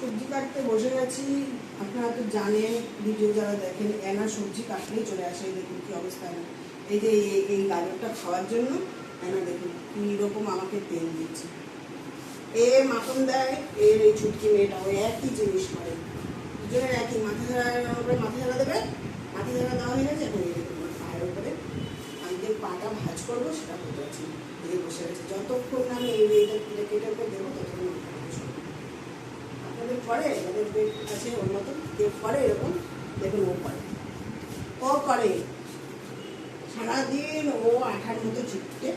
সবজি কাটতে বসে গেছি। আপনারা তো জানেন ভিডিও যারা দেখেন, এনা সবজি কাটলেই চলে আসে, এই দেখুন কি অবস্থা। এই যে এই- গাজরটা খাওয়ার জন্য, এনা দেখুন কি রকম আমাকে তেল দিচ্ছে। এ মাখন দেয়, এর এই ছুটকি মেয়েটা ওই একই জিনিস করে। দুজনের একই, মাথা ঝাড়া উপরে মাথা ঝাড়া দেবে? মাথা ঝাড়া দেওয়া হয়ে গেছে, এখন এই দেখুন আমার পায়ের উপরে। আমি যে পাটা ভাজ করব, সেটা পারছি না। দিয়ে বসে গেছে। যতক্ষণ আমি এই এইটা কেটে করে দেবো, ততক্ষণ আমি খাব না। আপনাদের পরে যাদের পেট আছে ওর মতন কেউ করে এরকম দেখুন ও করে। ও করে। সারাদিন ও আঠার মতো সাথে।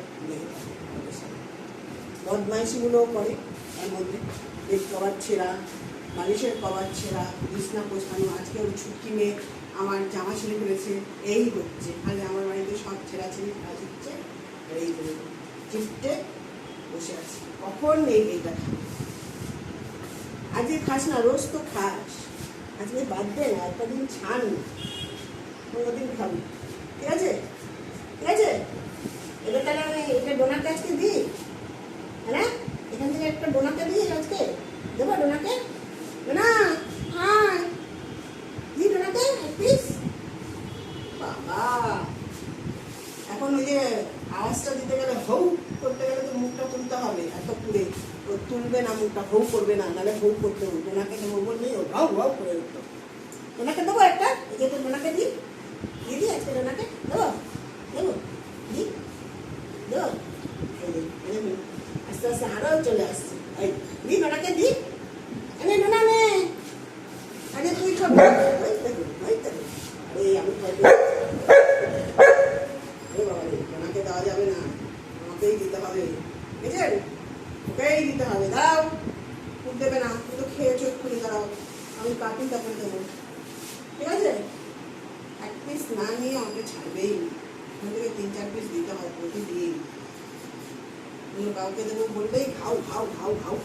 বদমাইশিগুলোও করে তার মধ্যে। পেট কভার ছেঁড়া বালিশের কভার ছেঁড়া, বিছনা পোষানো আজকে ওর ছুটকি মেয়ে আমার জামা ছিঁড়ে ফেলেছে, এই হচ্ছে। আজ আমার বাড়িতে সব ছেঁড়া ছিঁড়ি কাজ হচ্ছে, আর এই করে চিপটে বসে আছে। কখন নেই এইটা? আজকে খাস না, রোজ তো খাস। আজকে বাদ দে না, একটা দিন ছাড় না। কোনোদিন খাবি। ঠিক আছে? ঠিক আছে? এবার তাহলে আমি এটা ডোনাকে আজকে দিই। হ্যাঁ এখান থেকে একটা ডোনাকে দিই আজকে। দেবো ডোনাকে? ডোনা, হাই। দিই ডোনাকে, এক পিস বাবা। এখন ওই যে আওয়াজটা দিতে গেলে হৌ করতে গেলে তো মুখটা তুলতে হবে, এত পুরে ও তুলবে না মুখটা, হৌ করবে না, নাহলে হৌ করতে হবে ডোনাকে দেবো বললেই ও হাউ হাউ করে উঠতো ওনাকে দেবো একটা? এই যে তো ডোনাকে দিই দিদি দিই আজকে ডোনাকে দেবো? দেবো? দিই দেবো? আস্তে আস্তে আরও চলে আসছে। এই, দি ডোনাকে দি। এনে ডোনা নে আরে তুই খাবি ওই দেখো ওই দেখো আরে আমি খাবি এ বাবা রে, ওনাকে দেওয়া যাবে না হবে। বুঝেছেন ওকেই দিতে হবে। দাও। ফুল দেবে না। তুমি তো খেয়েছো এক্ষুনি, দাঁড়াও। আমি কাটি তারপরে দেবো। ঠিক আছে? এক পিস না নিয়ে আমাকে ছাড়বেই না। ওখান থেকে তিন, চার পিস দিতে হয় প্রতিদিন। অন্য কাউকে দেবো বললেই খাও খাও খাও খাও।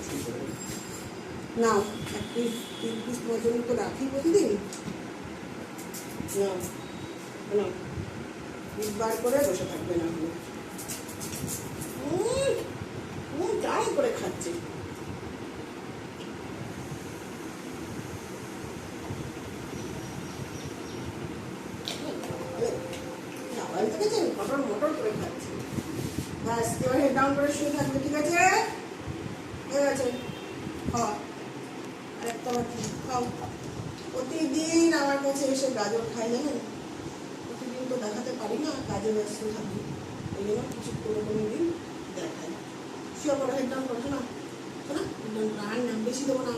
নাও, এক পিস তিন পিস মতন তো রাখি প্রতিদিন। নাও পিস বার করে বসে থাকবে না দাম করে ঠিক আছে? আরেকটা খাও। প্রতিদিন আমার কাছে এসে গাজর প্রতিদিন তো দেখাতে পারি না কাজে ব্যস্ত থাকি জন্য কিছু কোনো কোনো দিন দেখাই। পড়ো হেড না বেশি দেবো না